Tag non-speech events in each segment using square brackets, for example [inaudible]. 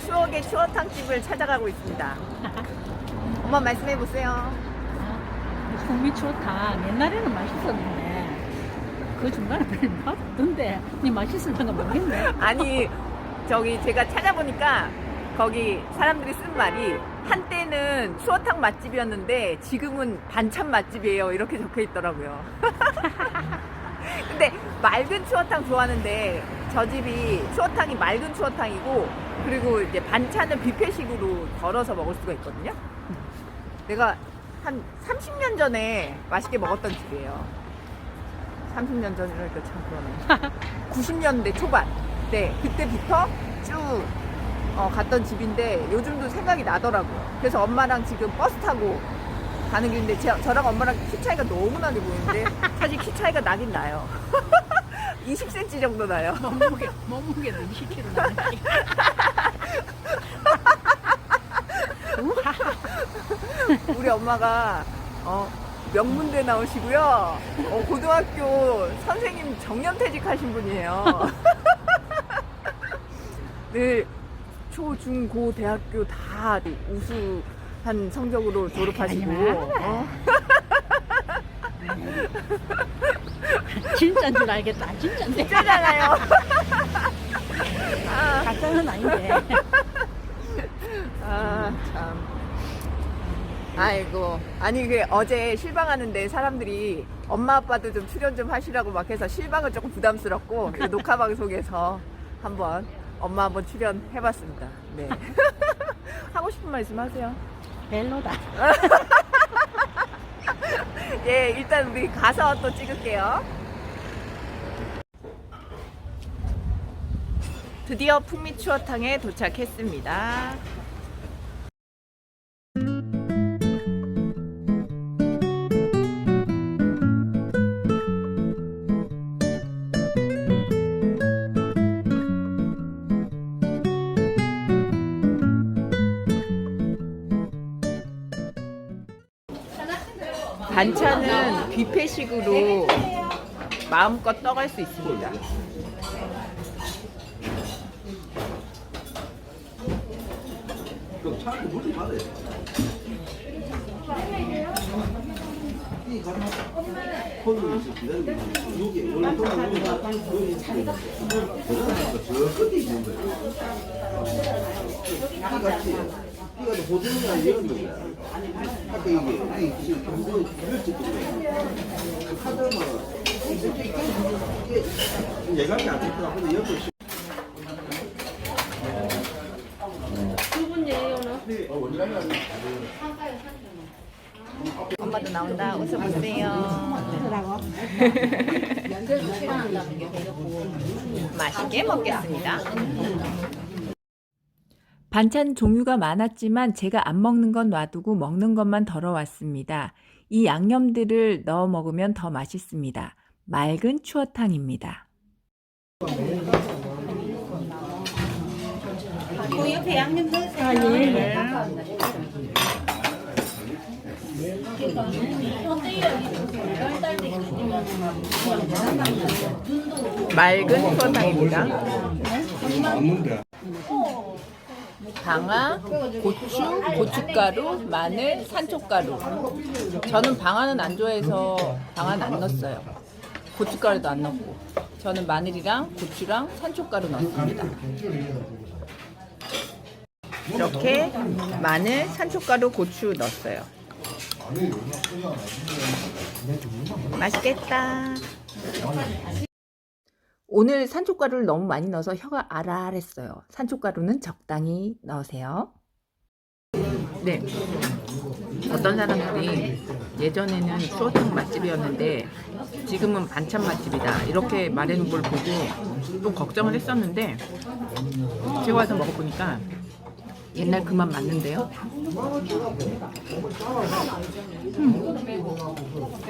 추억의 추어탕집을 찾아가고 있습니다. 엄마 말씀해 보세요. 국미 추어탕 옛날에는 맛있었는데 그 중간에 별로 [laughs] 맛없던데 니 맛있을까 모르겠네 아니 저기 제가 찾아보니까 거기 사람들이 쓴 말이 한때는 추어탕 맛집이었는데 지금은 반찬 맛집이에요 이렇게 적혀 있더라고요. [laughs] 근데 맑은 추어탕 좋아하는데 저 집이 추어탕이 맑은 추어탕이고 그리고 이제 반찬은 뷔페식으로 덜어서 먹을 수가 있거든요. 내가 한 30년 전에 맛있게 먹었던 집이에요. 30년 전이니까 참 그러네. [laughs] 90년대 초반. 네, 그때부터 쭉 어, 갔던 집인데 요즘도 생각이 나더라고요. 그래서 엄마랑 지금 버스 타고 가는 길인데 제, 저랑 엄마랑 키 차이가 너무 나게 보이는데 [laughs] 사실 키 차이가 나긴 나요. [laughs] 20cm 정도 나요. 몸무게 몸무게도 20kg 나네 우리 엄마가 어, 명문대 나오시고요. 어, 고등학교 선생님 정년퇴직하신 분이에요. 늘 초, 중, 고, 대학교 다 우수한 성적으로 졸업하시고. 어? [laughs] 진짜인 줄 알겠다 진짜인데 진짜잖아요. [laughs] 아, 가짜는 아닌데 아, 참. 아이고. 아니, 그 어제 실방하는데 사람들이 엄마 아빠도 좀 출연 좀 하시라고 막 해서 실방은 조금 부담스럽고 그 녹화 방송에서 한번 엄마 한번 출연해봤습니다. 네. [laughs] 하고 싶은 말씀 하세요. 벨로다 [laughs] 예, 일단 우리 가서 또 찍을게요. 드디어 풍미 추어탕에 도착했습니다. 반찬은 뷔페식으로 마음껏 떠갈 수 있습니다. 물좀 받아야 돼. 폰으로 있어 기다리고 그러니까 있는 거예요. 띠같이 띠가 호텔이나 이런 거야. 아까 이게 이게 지금 경고 이걸 찍는 거야. 그 카드만 이게 예감이 안 됐다. 근데 옆에 엄마도 나온다. 웃어보세요. 맛있게 먹겠습니다. 반찬 종류가 많았지만 제가 안 먹는 건 놔두고 먹는 것만 덜어왔습니다. 이 양념들을 넣어 먹으면 더 맛있습니다. 맑은 추어탕입니다. 맑은 추어탕입니다. 방아, 고추, 고춧가루, 마늘, 산초가루. 저는 방아는 안 좋아해서 방아는 안 넣었어요. 고춧가루도 안 넣고. 저는 마늘이랑 고추랑 산초가루 넣었습니다. 이렇게 마늘, 산초가루, 고추 넣었어요. 맛있겠다. 오늘 산초가루를 너무 많이 넣어서 혀가 알알했어요. 산초가루는 적당히 넣으세요. 네. 어떤 사람들이 예전에는 추어탕 맛집이었는데 지금은 반찬 맛집이다. 이렇게 말해놓은 걸 보고 좀 걱정을 했었는데 제가 와서 먹어보니까 옛날 그 맛 맞는데요? 음.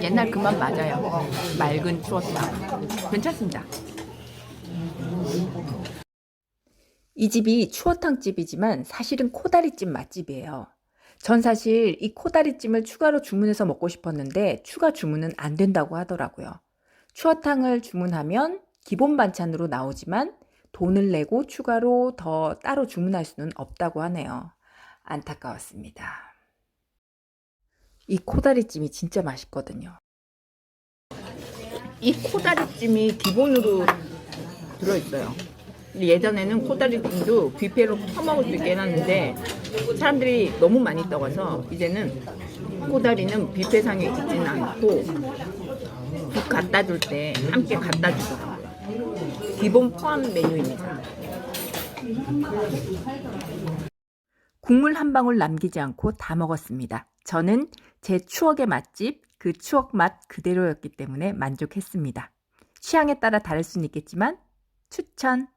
옛날 그 맛 맞아요. 맑은 추어탕. 괜찮습니다. 이 집이 추어탕집이지만 사실은 코다리찜 맛집이에요. 전 사실 이 코다리찜을 추가로 주문해서 먹고 싶었는데 추가 주문은 안 된다고 하더라고요. 추어탕을 주문하면 기본 반찬으로 나오지만 돈을 내고 추가로 더 따로 주문할 수는 없다고 하네요. 안타까웠습니다. 이 코다리찜이 진짜 맛있거든요. 이 코다리찜이 기본으로 들어있어요. 예전에는 코다리찜도 뷔페로 퍼먹을 수 있게 해놨는데 사람들이 너무 많이 떠가서 이제는 코다리는 뷔페상에 있지는 않고 국 갖다 줄 때 함께 갖다 주더라고요. 기본 포함 메뉴입니다. 국물 한 방울 남기지 않고 다 먹었습니다. 저는 제 추억의 맛집, 그 추억 맛 그대로였기 때문에 만족했습니다. 취향에 따라 다를 수는 있겠지만 추천!